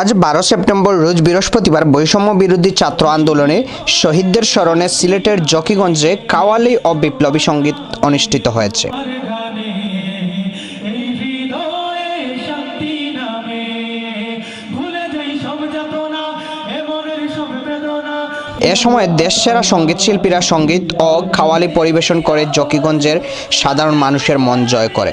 আজ বারো সেপ্টেম্বর রোজ বৃহস্পতিবার বৈষম্য বিরোধী ছাত্র আন্দোলনে শহীদদের স্মরণে সিলেটের জকিগঞ্জে কাওয়ালি ও বিপ্লবী সংগীত অনুষ্ঠিত হয়েছে। এ সময় দেশসেরা সংগীত শিল্পীরা সংগীত ও খাওয়ালি পরিবেশন করে জকিগঞ্জের সাধারণ মানুষের মন জয় করে।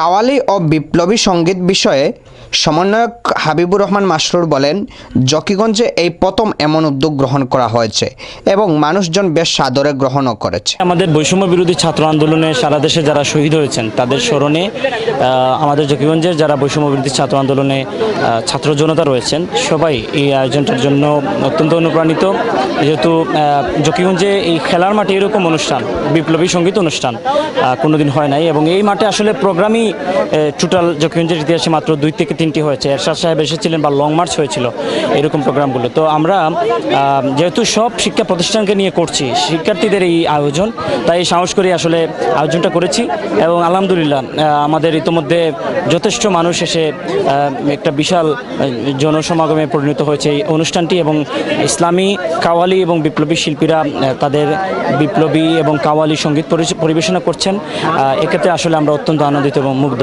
কাওয়ালি ও বিপ্লবী সংগীত বিষয়ে সমন্বয়ক হাবিবুর রহমান মাসরুর বলেন, জকিগঞ্জে এই প্রথম এমন উদ্যোগ গ্রহণ করা হয়েছে এবং মানুষজন বেশ সাদরে গ্রহণও করেছে। আমাদের বৈষম্য বিরোধী ছাত্র আন্দোলনে সারা দেশে যারা শহীদ হয়েছেন, তাদের স্মরণে আমাদের জকিগঞ্জের যারা বৈষম্য বিরোধী ছাত্র আন্দোলনে ছাত্র জনতা রয়েছেন, সবাই এই আয়োজনটার জন্য অত্যন্ত অনুপ্রাণিত। যেহেতু জকিগঞ্জে এই খেলার মাঠে এরকম অনুষ্ঠান, বিপ্লবী সংগীত অনুষ্ঠান কোনোদিন হয় নাই এবং এই মাঠে আসলে প্রোগ্রামই টোটাল জকিগঞ্জের ইতিহাসে মাত্র দুই থেকে তিনটি হয়েছে। এরশাদ সাহেব এসেছিলেন বা লং মার্চ হয়েছিল এরকম প্রোগ্রামগুলো। তো আমরা যেহেতু সব শিক্ষা প্রতিষ্ঠানকে নিয়ে করছি, শিক্ষার্থীদের এই আয়োজন, তাই সাহস করে আসলে আয়োজনটা করেছি এবং আলহামদুলিল্লাহ আমাদের ইতোমধ্যে যথেষ্ট মানুষ এসে একটা বিশাল জনসমাগমে পরিণত হয়েছে এই অনুষ্ঠানটি এবং ইসলামী কাওয়ালি এবং বিপ্লবী শিল্পীরা তাদের বিপ্লবী এবং কাওয়ালি সংগীত পরিবেশনা করছেন। এক্ষেত্রে আসলে আমরা অত্যন্ত আনন্দিত এবং মুগ্ধ।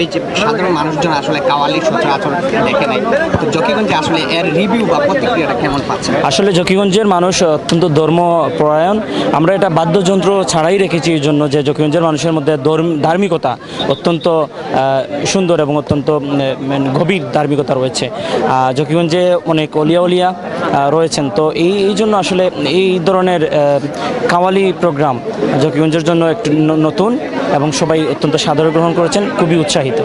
এই যে সাধারণ মানুষজন আসলে কাওয়ালি সচরাচর দেখে নাই তো জকিগঞ্জে আসলে এর রিভিউ বা প্রতিক্রিয়াটা কেমন পাচ্ছেন আসলে জকিগঞ্জের মানুষ অত্যন্ত ধর্মপরায়ণ। আমরা এটা বাদ্যযন্ত্র ছাড়াই রেখেছি এই জন্য যে জকিগঞ্জের মানুষের মধ্যে ধার্মিকতা অত্যন্ত সুন্দর এবং অত্যন্ত গভীর ধার্মিকতা রয়েছে। জকিগঞ্জে অনেক অলিয়া আহ, রয়েছেন। তো এই এই জন্য আসলে এই ধরনের কাওয়ালি প্রোগ্রাম জকিগঞ্জের জন্য একটু নতুন এবং সবাই অত্যন্ত সাদরে গ্রহণ করেছেন, খুবই উৎসাহিত।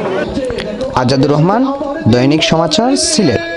আজাদুর রহমান, দৈনিক সমাচার সিলেট।